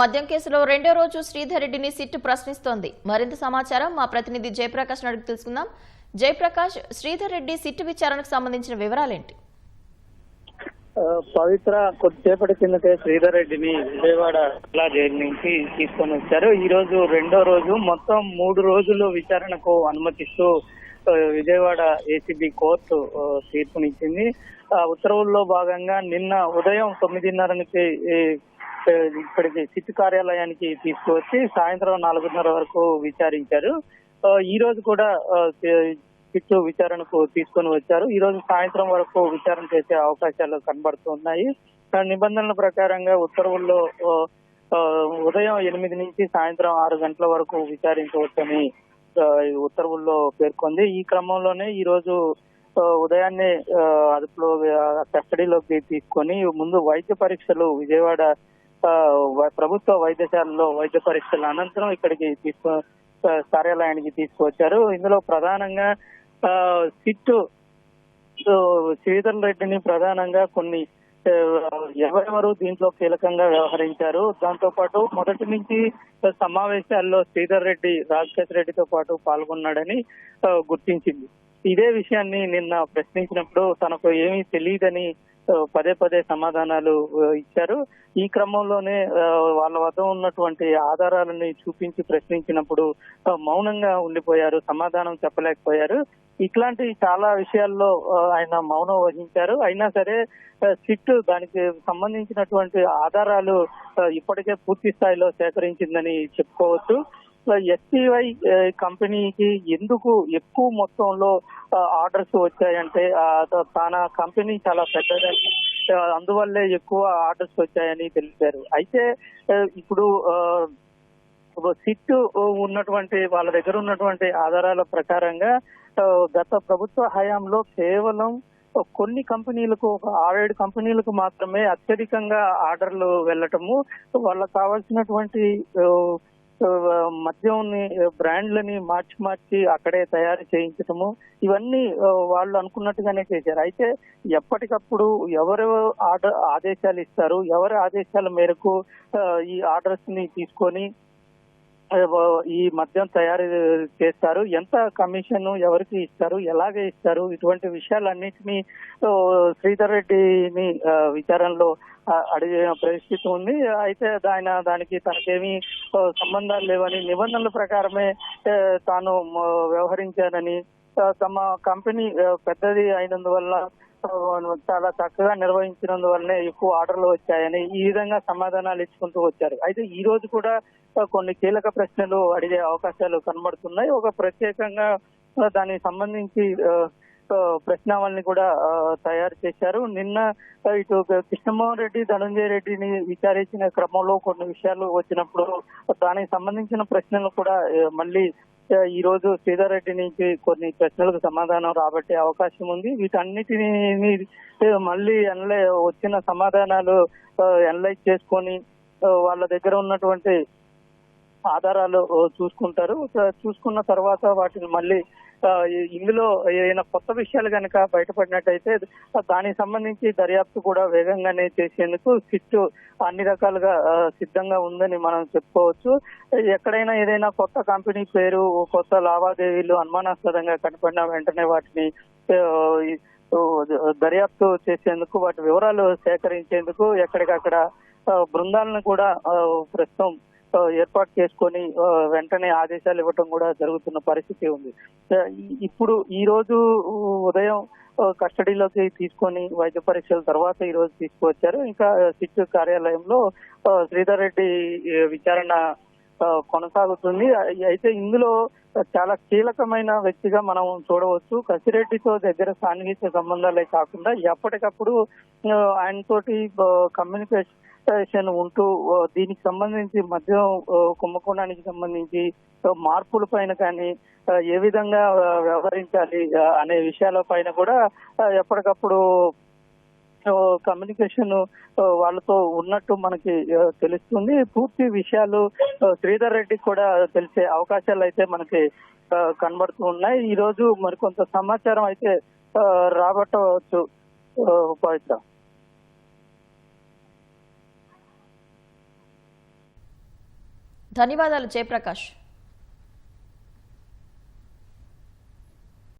మద్యం కేసులో రెండో రోజు శ్రీధర్ రెడ్డిని సిట్ ప్రశ్నిస్తోంది. మరింత సమాచారం మా ప్రతినిధి జయప్రకాష్ అడిగి తెలుసుకుందాం. జయప్రకాష్ శ్రీధర్ రెడ్డి సిట్ విచారణకు సంబంధించిన వివరాలేంటి? పవిత్ర కొద్దిసేపటి కిందటే శ్రీధర్ రెడ్డిని విజయవాడ జిల్లా జైలు నుంచి తీసుకొని వచ్చారు. ఈ రోజు రెండో రోజు మొత్తం మూడు రోజులు విచారణకు అనుమతిస్తూ విజయవాడ ఏసీబీ కోర్టు తీర్పునిచ్చింది. ఆ ఉత్తర్వుల్లో భాగంగా నిన్న ఉదయం తొమ్మిదిన్నరకి నుంచి ఇప్పటికి సిట్ కార్యాలయానికి తీసుకువచ్చి సాయంత్రం నాలుగున్నర వరకు విచారించారు. ఈ రోజు కూడా సిట్ విచారణకు తీసుకొని వచ్చారు. ఈ రోజు సాయంత్రం వరకు విచారణ చేసే అవకాశాలు కనబడుతున్నాయి నిబంధనల ప్రకారంగా ఉత్తర్వుల్లో ఉదయం ఎనిమిది నుంచి సాయంత్రం ఆరు గంటల వరకు విచారించవచ్చని ఉత్తర్వుల్లో పేర్కొంది. ఈ క్రమంలోనే ఈ రోజు ఉదయాన్నే అదుపులో కస్టడీలోకి తీసుకొని ముందు వైద్య పరీక్షలు విజయవాడ ప్రభుత్వ వైద్యశాలలో వైద్య పరీక్షల అనంతరం ఇక్కడికి తీసుకు కార్యాలయానికి తీసుకువచ్చారు. ఇందులో ప్రధానంగా సిట్టు శ్రీధర్ రెడ్డిని ప్రధానంగా కొన్ని ఎవరెవరు దీంట్లో కీలకంగా వ్యవహరించారు. దాంతో పాటు మొదటి నుంచి సమావేశాల్లో శ్రీధర్ రెడ్డి రాజశేఖర రెడ్డితో పాటు పాల్గొన్నాడని గుర్తించింది. ఇదే విషయాన్ని నిన్న ప్రశ్నించినప్పుడు తనకు ఏమీ తెలియదని పదే పదే సమాధానాలు ఇచ్చారు. ఈ క్రమంలోనే వాళ్ళ వద్ద ఉన్నటువంటి ఆధారాలని చూపించి ప్రశ్నించినప్పుడు మౌనంగా ఉండిపోయారు సమాధానం చెప్పలేకపోయారు. ఇట్లాంటి చాలా విషయాల్లో ఆయన మౌనం వహించారు. అయినా సరే సిట్ దానికి సంబంధించినటువంటి ఆధారాలు ఇప్పటికే పూర్తి స్థాయిలో సేకరించిందని చెప్పుకోవచ్చు. ఎస్టీవై కంపెనీకి uh, ఎందుకు ఎక్కువ మొత్తంలో uh, ఆర్డర్స్ వచ్చాయంటే uh, తన కంపెనీ చాలా పెద్దదని అందువల్లే ఎక్కువ ఆర్డర్స్ వచ్చాయని తెలిపారు. అయితే ఇప్పుడు సిట్ ఉన్నటువంటి వాళ్ళ దగ్గర ఉన్నటువంటి ఆధారాల ప్రకారంగా గత ప్రభుత్వ హయాంలో కేవలం కొన్ని కంపెనీలకు ఒక ఆరేడు కంపెనీలకు మాత్రమే అత్యధికంగా ఆర్డర్లు వెళ్ళటము వాళ్ళకు కావాల్సినటువంటి మద్యంని బ్రాండ్లని మార్చి మార్చి అక్కడే తయారు చేయించటము ఇవన్నీ వాళ్ళు అనుకున్నట్టుగానే చేశారు. అయితే ఎప్పటికప్పుడు ఎవరు ఆర్డర్ ఆదేశాలు ఇస్తారు ఎవరి ఆదేశాల మేరకు ఈ ఆర్డర్స్ని తీసుకొని ఈ మద్యం తయారు చేస్తారు. ఎంత కమిషన్ ఎవరికి ఇస్తారు? ఎలాగే ఇస్తారు? ఇటువంటి విషయాలన్నింటినీ శ్రీధర్ రెడ్డిని విచారణలో అడిగిన పరిస్థితి ఉంది. అయితే ఆయన దానికి తనకేమీ సంబంధాలు లేవని నిబంధనల ప్రకారమే తాను వ్యవహరించానని తమ కంపెనీ పెద్దది అయినందువల్ల ఆ, చాలా చక్కగా నిర్వహించినందువల్లనే ఎక్కువ ఆర్డర్లు వచ్చాయని ఈ విధంగా సమాధానాలు ఇచ్చుకుంటూ వచ్చారు. అయితే ఈ రోజు కూడా కొన్ని కీలక ప్రశ్నలు అడిగే అవకాశాలు కనబడుతున్నాయి. ఒక ప్రత్యేకంగా దానికి సంబంధించి ప్రశ్నావళిని కూడా తయారు చేశారు. నిన్న ఇటు కృష్ణమోహన్ రెడ్డి ధనంజయ రెడ్డిని విచారించిన క్రమంలో కొన్ని విషయాలు వచ్చినప్పుడు దానికి సంబంధించిన ప్రశ్నలు కూడా మళ్ళీ ఈ రోజు శ్రీధర్రెడ్డి నుంచి కొన్ని ప్రశ్నలకు సమాధానం రాబట్టే అవకాశం ఉంది. వీటన్నిటిని మళ్ళీ ఎన్లై వచ్చిన సమాధానాలు ఎనలైజ్ చేసుకొని వాళ్ళ దగ్గర ఉన్నటువంటి ఆధారాలు చూసుకుంటారు. చూసుకున్న తర్వాత వాటిని మళ్ళీ ఇందులో ఏదైనా కొత్త విషయాలు కనుక బయటపడినట్టయితే దానికి సంబంధించి దర్యాప్తు కూడా వేగంగానే చేసేందుకు సిట్ అన్ని రకాలుగా సిద్ధంగా ఉందని మనం చెప్పుకోవచ్చు. ఎక్కడైనా ఏదైనా కొత్త కంపెనీ పేరు కొత్త లావాదేవీలు అనుమానాస్పదంగా కనపడిన వెంటనే వాటిని దర్యాప్తు చేసేందుకు వాటి వివరాలు సేకరించేందుకు ఎక్కడికక్కడ బృందాలను కూడా ప్రస్తుతం ఏర్పాటు చేసుకొని వెంటనే ఆదేశాలు ఇవ్వటం కూడా జరుగుతున్న పరిస్థితి ఉంది. ఇప్పుడు ఈ రోజు ఉదయం కస్టడీలోకి తీసుకొని వైద్య పరీక్షల తర్వాత ఈ రోజు తీసుకువచ్చారు. ఇంకా సిట్ కార్యాలయంలో శ్రీధర్ రెడ్డి విచారణ కొనసాగుతుంది. అయితే ఇందులో చాలా కీలకమైన వ్యక్తిగా మనం చూడవచ్చు. కసిరెడ్డితో దగ్గర సాన్నిహిత్య సంబంధాలే కాకుండా ఎప్పటికప్పుడు ఆ, ఆయనతోటి కమ్యూనికేషన్ ఉంటూ దీనికి సంబంధించి మద్యం కుంభకోణానికి సంబంధించి మార్పుల పైన కానీ ఏ విధంగా వ్యవహరించాలి అనే విషయాల పైన కూడా ఎప్పటికప్పుడు కమ్యూనికేషన్ వాళ్ళతో ఉన్నట్టు మనకి తెలుస్తుంది. పూర్తి విషయాలు శ్రీధర్ రెడ్డి కూడా తెలిసే అవకాశాలు అయితే మనకి కనబడుతూ ఉన్నాయి. ఈ రోజు మరికొంత సమాచారం అయితే రాబట్టవచ్చు ఆ, పవిత్ర. ధన్యవాదాలు జయప్రకాష్.